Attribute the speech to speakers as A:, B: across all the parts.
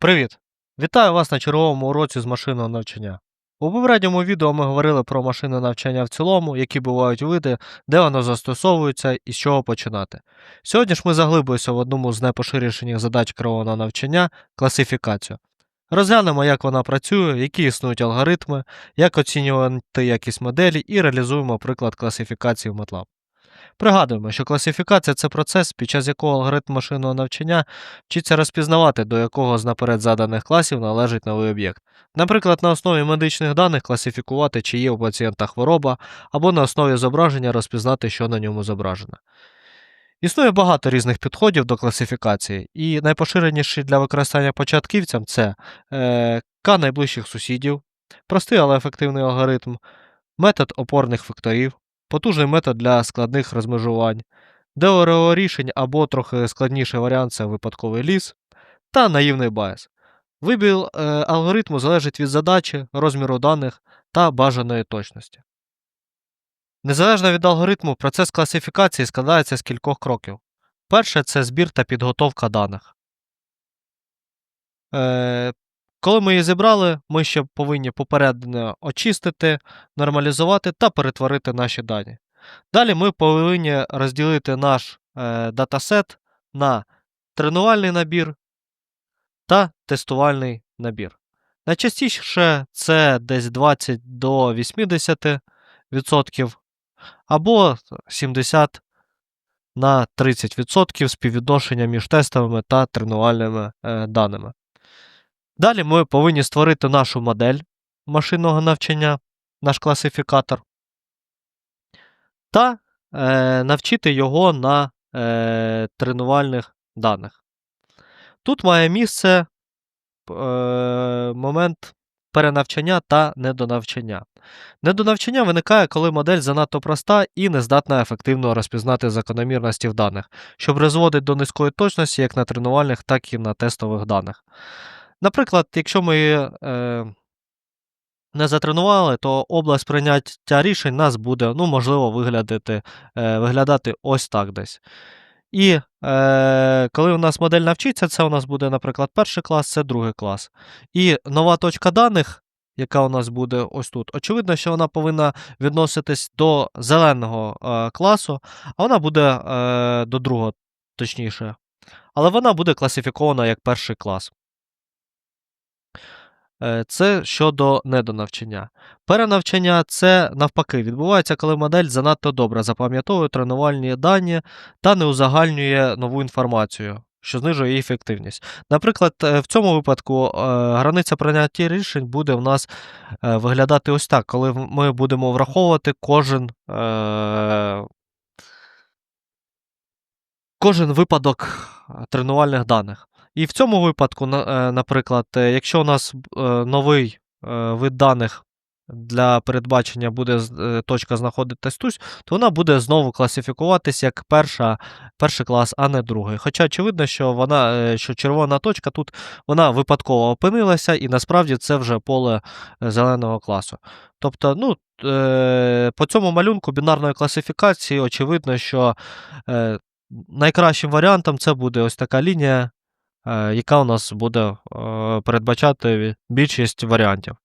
A: Привіт! Вітаю вас на черговому уроці з машинного навчання. У попередньому відео ми говорили про машинне навчання в цілому, які бувають види, де воно застосовується і з чого починати. Сьогодні ж ми заглибуємося в одному з найпоширішеніших задач керованого навчання класифікацію. Розглянемо, як вона працює, які існують алгоритми, як оцінювати якість моделі і реалізуємо приклад класифікації в MATLAB. Пригадуємо, що класифікація це процес, під час якого алгоритм машинного навчання вчиться розпізнавати, до якого з наперед заданих класів належить новий об'єкт. Наприклад, на основі медичних даних класифікувати, чи є у пацієнта хвороба, або на основі зображення розпізнати, що на ньому зображено. Існує багато різних підходів до класифікації, і найпоширеніші для використання початківцям це е, К найближчих сусідів, простий, але ефективний алгоритм, метод опорних векторів, потужний метод для складних розмежувань, ДОРО рішень або трохи складніший варіант це випадковий ліс, та наївний байс. Вибір е, алгоритму залежить від задачі, розміру даних та бажаної точності. Незалежно від алгоритму, процес класифікації складається з кількох кроків. Перше це збір та підготовка даних. Е, коли ми її зібрали, ми ще повинні попередньо очистити, нормалізувати та перетворити наші дані. Далі ми повинні розділити наш е, датасет на тренувальний набір та тестувальний набір. Найчастіше це десь 20 до 80% або 70 на 30% співвідношення між тестовими та тренувальними е, даними. Далі ми повинні створити нашу модель машинного навчання, наш класифікатор, та е, навчити його на е, тренувальних даних. Тут має місце е, момент перенавчання та недонавчання. Недонавчання виникає, коли модель занадто проста і не здатна ефективно розпізнати закономірності в даних, що призводить до низької точності як на тренувальних, так і на тестових даних. Наприклад, якщо ми е, не затренували, то область прийняття рішень нас буде, ну, можливо, виглядати, е, виглядати ось так десь. І е, коли у нас модель навчиться, це у нас буде, наприклад, перший клас, це другий клас. І нова точка даних, яка у нас буде ось тут, очевидно, що вона повинна відноситись до зеленого е, класу, а вона буде е, до другого, точніше. Але вона буде класифікована як перший клас. Е, Це щодо недонавчання. Перенавчання це навпаки відбувається, коли модель занадто добре запам'ятовує тренувальні дані та не узагальнює нову інформацію, що знижує її ефективність. Наприклад, е, в цьому випадку е, границя прийняття рішень буде в нас виглядати ось так, коли ми будемо враховувати кожен, кожен випадок тренувальних даних. І в цьому випадку, е, наприклад, е, якщо у нас е, новий вид даних для передбачення буде точка знаходитись тут, то вона буде знову класифікуватись як перша, перший клас, а не другий. Хоча очевидно, що вона, що червона точка тут вона випадково опинилася, і насправді це вже поле зеленого класу. Тобто, ну, по цьому малюнку бінарної класифікації очевидно, що найкращим варіантом це буде ось така лінія, яка у нас буде е, передбачати більшість варіантів.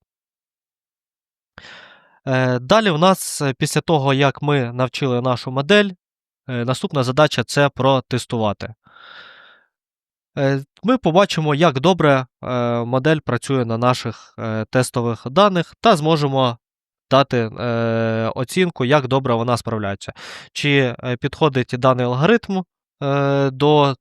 A: Е, Далі у нас, е, після того, як ми навчили нашу модель, е, наступна задача це протестувати. Е, Ми побачимо, як добре е, модель працює на наших е, тестових даних, та зможемо дати е, оцінку, як добре вона справляється. Чи е, підходить даний алгоритм е, до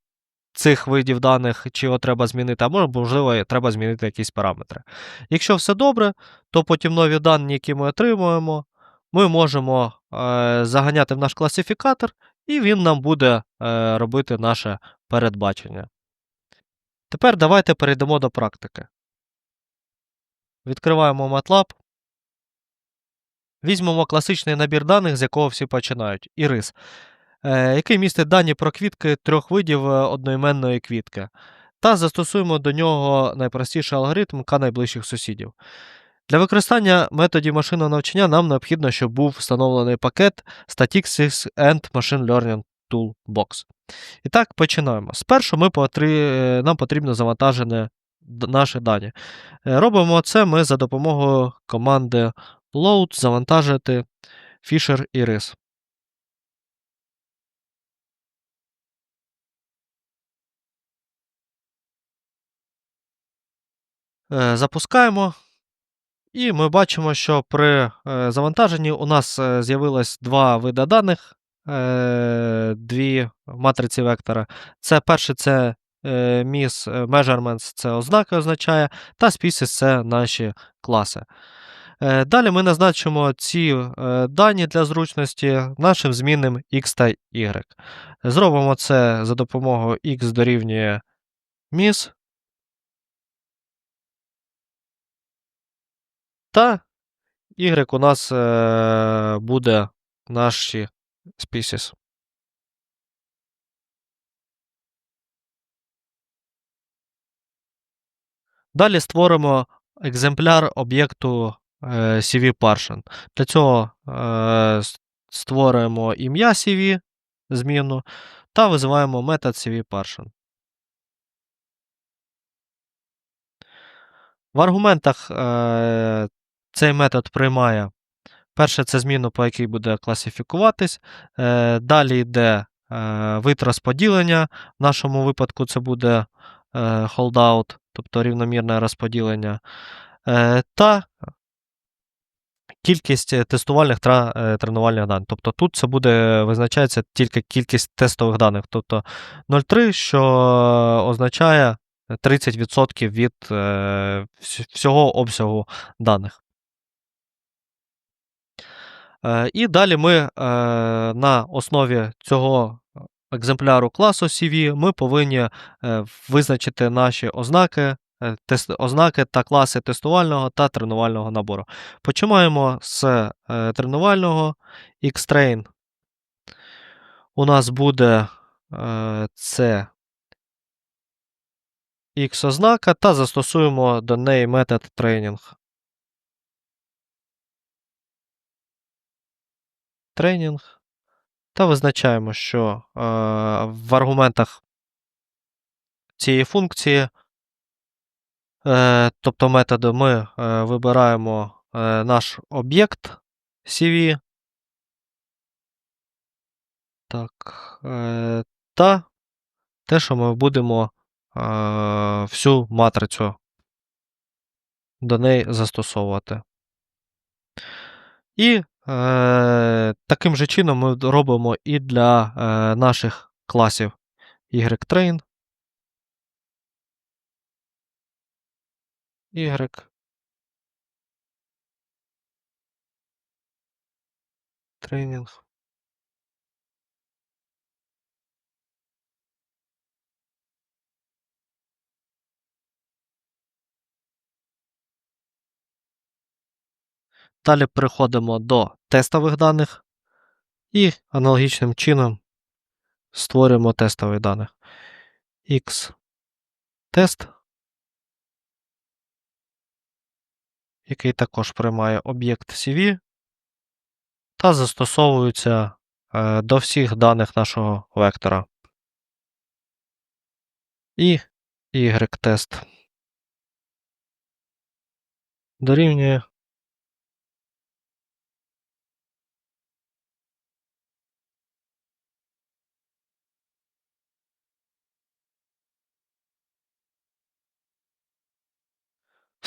A: цих видів даних, чи його треба змінити, а можливо, треба змінити якісь параметри. Якщо все добре, то потім нові дані, які ми отримуємо, ми можемо е, заганяти в наш класифікатор, і він нам буде е, робити наше передбачення. Тепер давайте перейдемо до практики. Відкриваємо MATLAB. Візьмемо класичний набір даних, з якого всі починають, ірис, який містить дані про квітки трьох видів е, одноіменної квітки. Та застосуємо до нього найпростіший алгоритм К найближчих сусідів. Для використання методів машинного навчання нам необхідно, щоб був встановлений пакет Statistics and Machine Learning Toolbox. І так, починаємо. Спершу ми потри... е, нам потрібно завантажене д- наші дані. Е, Робимо це ми за допомогою команди load завантажити Fisher і RIS. Запускаємо. І ми бачимо, що при е, завантаженні у нас е, з'явилось два види даних, е, дві матриці вектора. Це перше це е, е, measurements, це ознаки означає, та species це наші класи. Е, Далі ми назначимо ці е, дані для зручності нашим змінним x та y. Зробимо це за допомогою x дорівнює miss та y у нас е, буде наші species. Далі створимо екземпляр об'єкту е, CV Partition. Для цього е, створюємо ім'я CV, зміну, та визиваємо метод CV Partition. В аргументах е, цей метод приймає перше це зміну, по якій буде класифікуватись. Е, далі йде е, вид розподілення. В нашому випадку це буде е, holdout, тобто рівномірне розподілення. Та кількість тестувальних та тренувальних даних. Тобто тут це буде визначається тільки кількість тестових даних. Тобто 0,3, що означає 30% від всього обсягу даних. Е, І далі ми е, на основі цього екземпляру класу CV ми повинні е, визначити наші ознаки, ознаки та класи тестувального та тренувального набору. Починаємо з тренувального Xtrain. У нас буде це X ознака та застосуємо до неї метод training. Тренінг. Та визначаємо, що е, в аргументах цієї функції, е, тобто методу, ми е, вибираємо е, наш об'єкт CV. Так, е, та те, що ми будемо е, всю матрицю до неї застосовувати. І таким же чином ми робимо і для е, наших класів YTrain, Y. Тренінг. Далі переходимо до тестових даних і аналогічним чином створюємо тестові даних. X тест, який також приймає об'єкт CV та застосовується е, до всіх даних нашого вектора. І Y тест дорівнює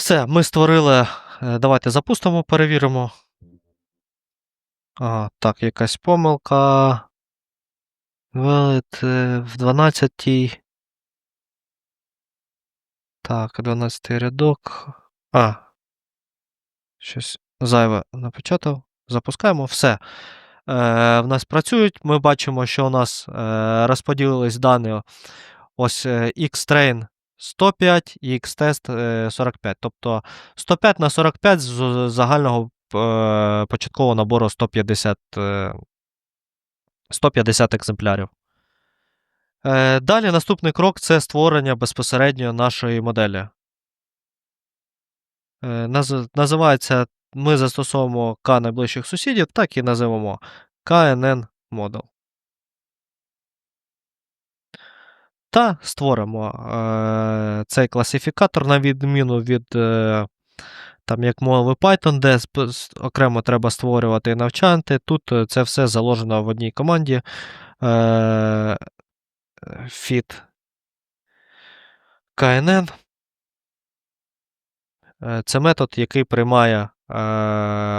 A: Все, ми створили. е, Давайте запустимо, перевіримо. Ага, так, якась помилка. Е, в 12. Так, 12 рядок. А. Щось зайве напечатав. Запускаємо. Все. Е, в нас працюють. Ми бачимо, що у нас е, розподілились дані. Ось е, Xtrain 105 і е, 45. Тобто 105 на 45 з загального е, початкового набору 150, е, 150 екземплярів. Е, Далі наступний крок це створення безпосередньо нашої моделі. Е, наз- Називається, ми застосовуємо K найближчих сусідів, так і називаємо KNN Model. Та створимо е, цей класифікатор на відміну від е, там, як мови Python, де окремо треба створювати і навчати. Тут е, це все заложено в одній команді. Е, fit knn. Е, Це метод, який приймає е,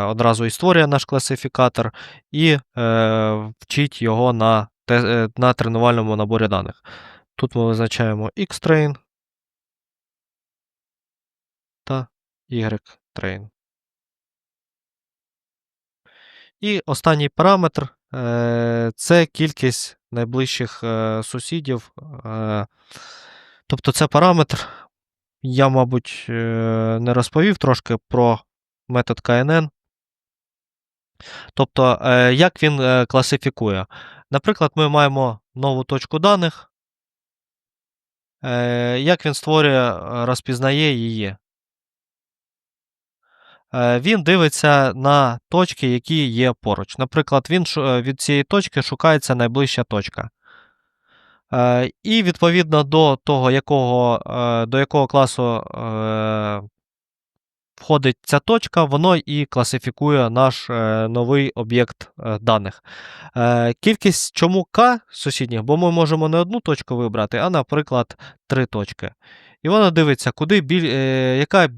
A: одразу і створює наш класифікатор, і е, вчить його на, е, на тренувальному наборі даних. Тут ми визначаємо xtrain та ytrain. І останній параметр е, це кількість найближчих е, сусідів. Е, тобто це параметр, я, мабуть, не розповів трошки про метод KNN. Тобто, як він класифікує. Наприклад, ми маємо нову точку даних. Е, Як він створює, е, розпізнає її? Е, Він дивиться на точки, які є поруч. Наприклад, він від цієї точки шукається найближча точка. І відповідно до того, якого, до якого класу входить ця точка, воно і класифікує наш е, новий об'єкт е, даних. Е, Кількість чому К сусідніх, бо ми можемо не одну точку вибрати, а, наприклад, три точки. І воно дивиться, куди біль, яка.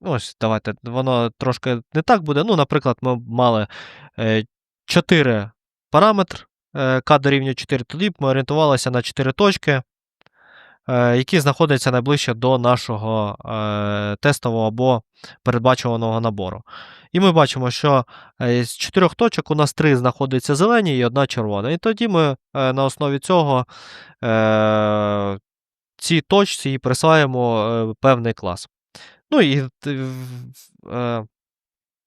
A: Ось, давайте, воно трошки не так буде. Ну, наприклад, ми мали е, 4 параметри е, К дорівнює 4, тоді б ми орієнтувалися на 4 точки, які знаходяться найближче до нашого е, тестового або передбачуваного набору. І ми бачимо, що е, з 4 точок у нас 3 знаходяться зелені і одна червона. І тоді ми е, на основі цього е, цій точці і присваємо е, певний клас. Ну і е,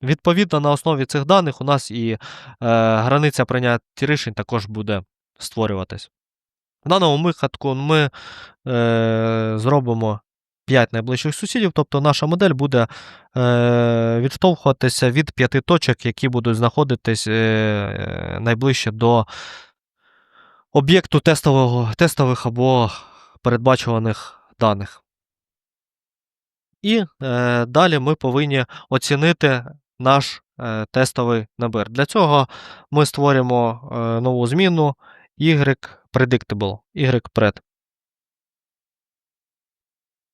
A: відповідно на основі цих даних у нас і е, границя прийняття рішень також буде створюватись. В даному випадку ми е, зробимо 5 найближчих сусідів, тобто наша модель буде е, відштовхуватися від 5 точок, які будуть знаходитись е, найближче до об'єкту тестових або передбачуваних даних. І е, далі ми повинні оцінити наш е, тестовий набір. Для цього ми створимо е, нову зміну y-predictable, y-pred.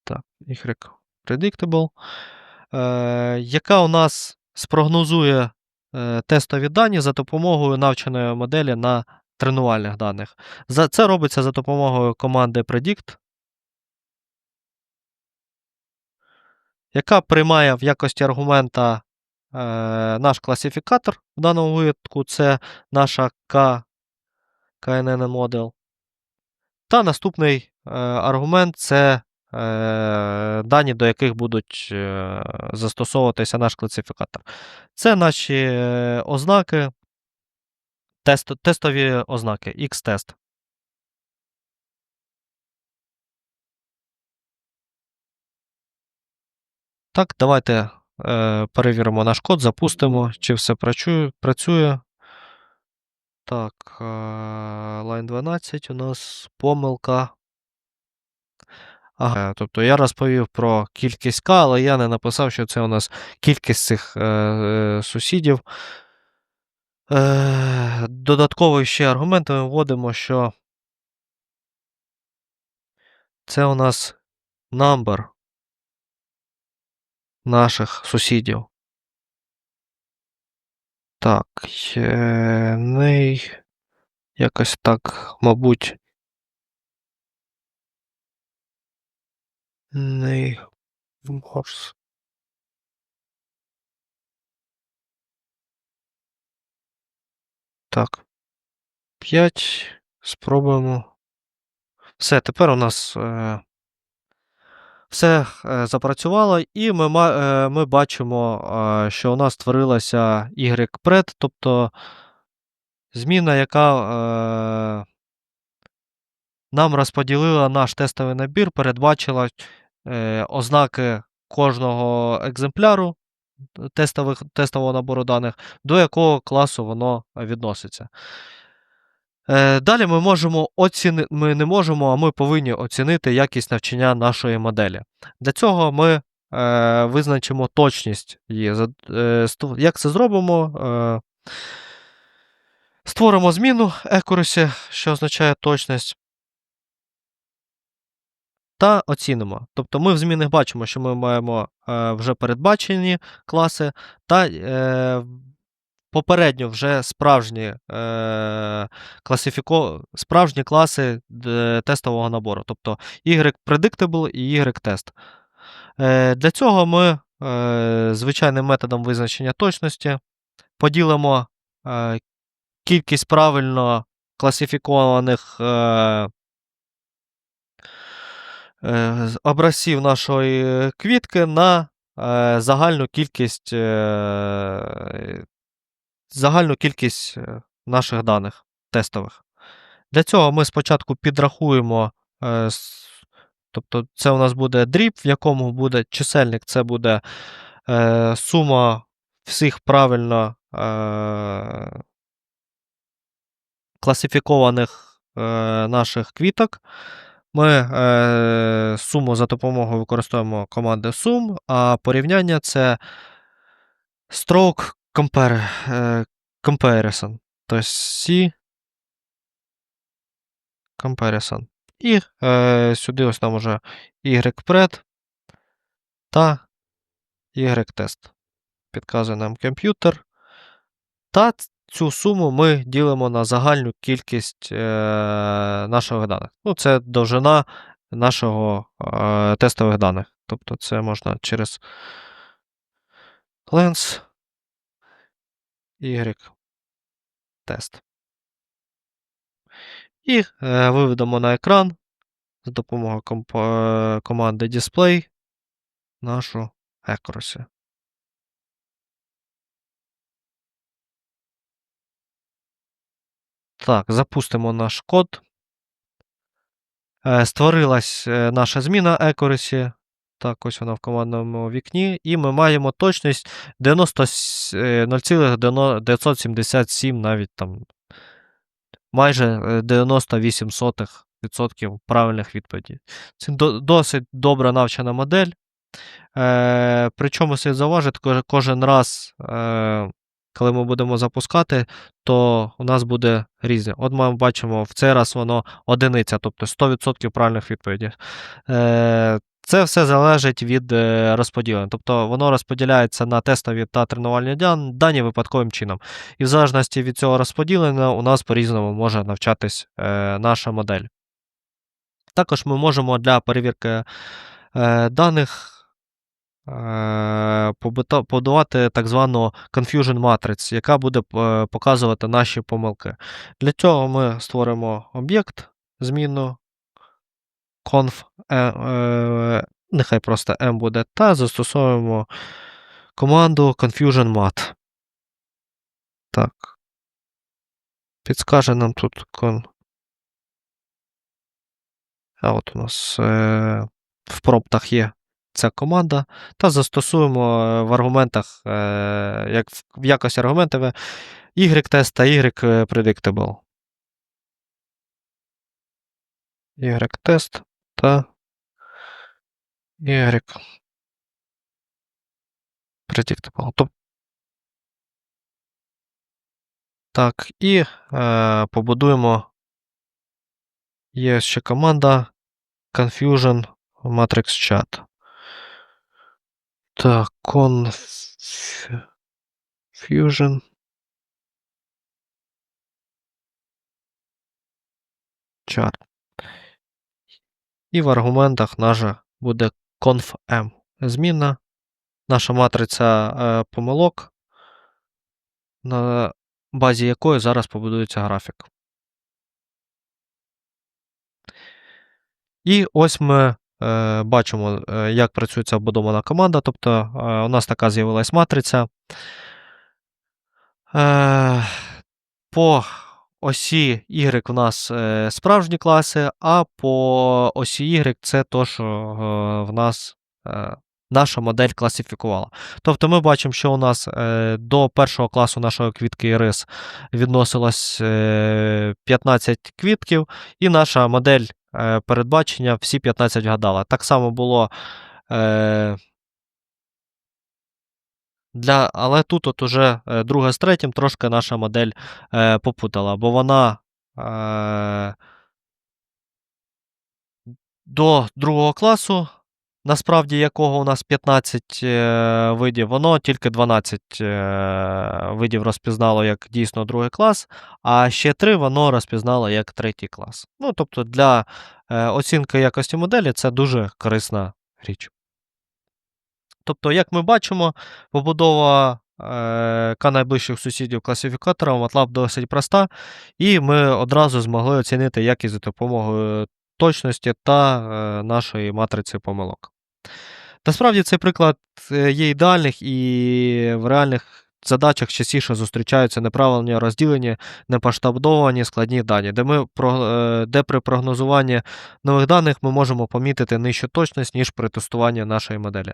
A: Так, y-predictable, е, яка у нас спрогнозує е, тестові дані за допомогою навченої моделі на тренувальних даних. За, це робиться за допомогою команди predict, яка приймає в якості аргумента е, наш класифікатор. В даному випадку це наша K, KNN model. Та наступний е, аргумент це е, дані, до яких будуть е, застосовуватися наш класифікатор. Це наші е, ознаки, тест, тестові ознаки, X-тест. Так, давайте е, перевіримо наш код, запустимо, чи все працює. Так, е, line 12 у нас помилка. Ага, тобто я розповів про кількість К, але я не написав, що це у нас кількість цих е, е, сусідів. Е, додатковий ще аргумент ми вводимо, що це у нас number наших сусідів. Так, е, не якось так, мабуть. Neighbors. Так. 5. Спробуємо. Все, тепер у нас е, все е, запрацювало, і ми, е, ми бачимо, що у нас створилася Y-pred, тобто зміна, яка е, нам розподілила наш тестовий набір, передбачила ознаки кожного екземпляру тестових, тестового набору даних, до якого класу воно відноситься. Е, Далі ми можемо оціни... ми не можемо, а ми повинні оцінити якість навчання нашої моделі. Для цього ми е, визначимо точність її. Е, Як це зробимо? Створимо зміну accuracy, що означає точність. Та оцінимо. Тобто ми в змінах бачимо, що ми маємо е, вже передбачені класи, та е, попередньо вже справжні, е, класифіко... справжні класи тестового набору. Тобто Y predictable і Y test. Е, для цього ми е, звичайним методом визначення точності поділимо е, кількість правильно класифікованих е, е, образців нашої квітки на е, загальну кількість, е, загальну кількість е, наших даних тестових. Для цього ми спочатку підрахуємо, е, тобто це у нас буде дріб, в якому буде чисельник, це буде е, сума всіх правильно класифікованих наших квіток. Ми е, суму за допомогою використовуємо команди sum, а порівняння це stroke compare, е, comparison. Тобто C comparison. І е, сюди ось нам уже YPred та Y-тест. Підказує нам комп'ютер. Та цю суму ми ділимо на загальну кількість е, наших даних. Ну, це довжина нашого е, тестових даних. Тобто це можна через lens y тест. І е, виведемо на екран з допомогою е, команди Display нашу accuracy. Так, запустимо наш код. Е, Створилась е, наша зміна accuracy. Так, ось вона в командному вікні. І ми маємо точність 90, е, 0,977 навіть там майже е, 98% правильних відповідей. Це досить добра навчена модель. Е, причому слід зауважити, кожен раз, е, коли ми будемо запускати, то у нас буде різне. От ми бачимо, в цей раз воно одиниця, тобто 100% правильних відповідей. Е, це все залежить від е, розподілення. Тобто воно розподіляється на тестові та тренувальні дані випадковим чином. І в залежності від цього розподілення у нас по-різному може навчатись е, наша модель. Також ми можемо для перевірки е, даних побудувати так звану confusion matrix, яка буде показувати наші помилки. Для цього ми створимо об'єкт, змінну conf, е, е, нехай просто m буде, та застосовуємо команду confusion mat. Так. Підскаже нам тут кон. А от у нас е, в промптах є ця команда, та застосуємо е, в аргументах, е, як в, якості аргументів y-тест та y-predictable. Y-тест та y-predictable. Тоб- Так, і е, побудуємо. Є ще команда Confusion Matrix Chat. Так, Confusion. Chat. І в аргументах наша буде conf-m. Змінна. Наша матриця е, помилок, на базі якої зараз побудується графік. І ось ми е, бачимо, е, як працює ця вбудована команда. Тобто е, у нас така з'явилась матриця. Е, по осі Y у нас е, справжні класи, а по осі Y це то, що е, в нас е, наша модель класифікувала. Тобто ми бачимо, що у нас до першого класу нашої квітки і рис відносилось е, 15 квітків, і наша модель передбачення всі 15 вгадала. Так само було. Для, але тут от уже е, друге з третім трошки наша модель е, попутала, бо вона е, до другого класу, насправді якого у нас 15 е, видів, воно тільки 12 е, видів розпізнало як дійсно другий клас, а ще 3 воно розпізнало як третій клас. Ну, тобто для е, оцінки якості моделі це дуже корисна річ. Тобто, як ми бачимо, побудова е, К найближчих сусідів класифікатора MATLAB досить проста, і ми одразу змогли оцінити якість за допомогою точності та е, нашої матриці помилок. Насправді цей приклад е, є ідеальних і в реальних задачах частіше зустрічаються неправильні розділені, непоштабдовані складні дані, де, ми, де при прогнозуванні нових даних ми можемо помітити нижчу точність, ніж при тестуванні нашої моделі.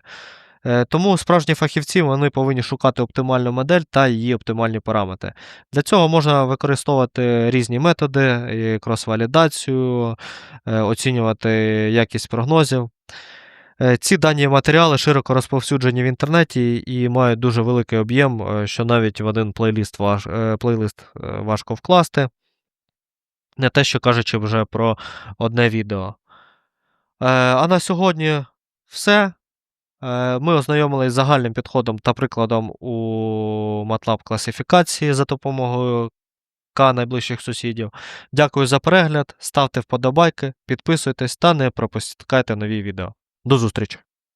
A: Е, Тому справжні фахівці вони повинні шукати оптимальну модель та її оптимальні параметри. Для цього можна використовувати різні методи, крос-валідацію, е, оцінювати якість прогнозів. Е, Ці дані матеріали широко розповсюджені в інтернеті і мають дуже великий об'єм, що навіть в один плейліст, важ, плейлист важко вкласти. Не те, що кажучи вже про одне відео. А на сьогодні все. Е, Ми ознайомились з загальним підходом та прикладом у MATLAB класифікації за допомогою К найближчих сусідів. Дякую за перегляд, ставте вподобайки, підписуйтесь та не пропускайте нові відео. До зустрічі!